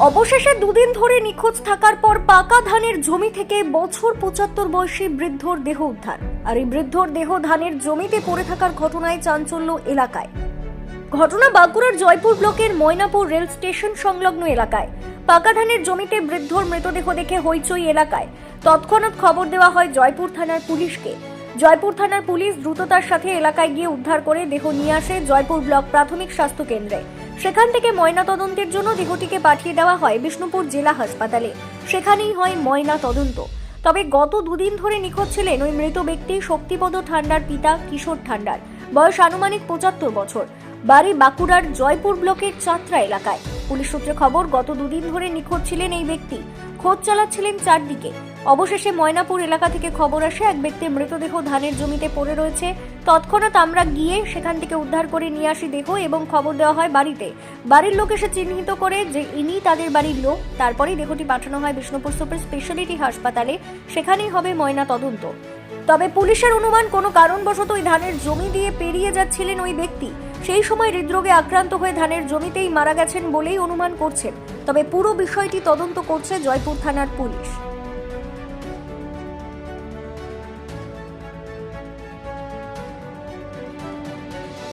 অবশেষে দুদিন ধরে নিখোঁজ থাকার পর পাকা ধানের জমি থেকে বছর পঁচাত্তর বয়সী বৃদ্ধর দেহ উদ্ধার। আর এই বৃদ্ধর দেহ ধানের জমিতে পড়ে থাকার ঘটনায় চাঞ্চল্য এলাকায়। ঘটনা বাঁকুড়ার জয়পুর ব্লকের ময়নাপুর রেল স্টেশন সংলগ্ন এলাকায়। পাকা ধানের জমিতে বৃদ্ধর মৃতদেহ দেখে হইচই এলাকায়। তৎক্ষণাৎ খবর দেওয়া হয় জয়পুর থানার পুলিশকে। জয়পুর থানার পুলিশ দ্রুততার সাথে এলাকায় গিয়ে উদ্ধার করে দেহ নিয়ে আসে জয়পুর ব্লক প্রাথমিক স্বাস্থ্য কেন্দ্রে। সেখান থেকে ময়না তদন্তের জন্য দেহটিকে পাঠিয়ে দেওয়া হয় বিষ্ণুপুর জেলা হাসপাতালে। সেখানেই হয় ময়না তদন্ত তবে গত দুদিন ধরে নিখোঁজ ছিলেন ওই মৃত ব্যক্তি শক্তিপদ ঠান্ডার পিতা কিশোর ঠান্ডার। বয়স আনুমানিক পঁচাত্তর বছর। বাড়ি বাঁকুড়ার জয়পুর ব্লকের চাত্রা এলাকায়। পুলিশ সূত্রে খবর, গত দুদিন ধরে নিখোঁজ ছিলেন এই ব্যক্তি। খোঁজ চালাচ্ছিলেন চারদিকে। অবশেষে ময়নাপুর এলাকা থেকে খবর আসে, এক ব্যক্তির মৃতদেহ ধানের জমিতে পড়ে রয়েছে। তৎক্ষণাৎ আমরা গিয়ে সেখান থেকে উদ্ধার করে নিয়ে আসি দেহ এবং খবর দেওয়া হয় বাড়িতে। বাড়ির লোক এসে চিহ্নিত করে যে ইনি তাদের বাড়ির লোক। তারপরেই দেহটি পাঠানো হয় বিষ্ণুপুর সুপার স্পেশালিটি হাসপাতালে। সেখানেই হবে ময়না তদন্ত তবে পুলিশের অনুমান, কোনো কারণবশত ওই ধানের জমি দিয়ে পেরিয়ে যাচ্ছিলেন ওই ব্যক্তি। সেই সময় হৃদরোগে আক্রান্ত হয়ে ধানের জমিতেই মারা গেছেন বলেই অনুমান করছেন। তবে পুরো বিষয়টি তদন্ত করছে জয়পুর থানার পুলিশ।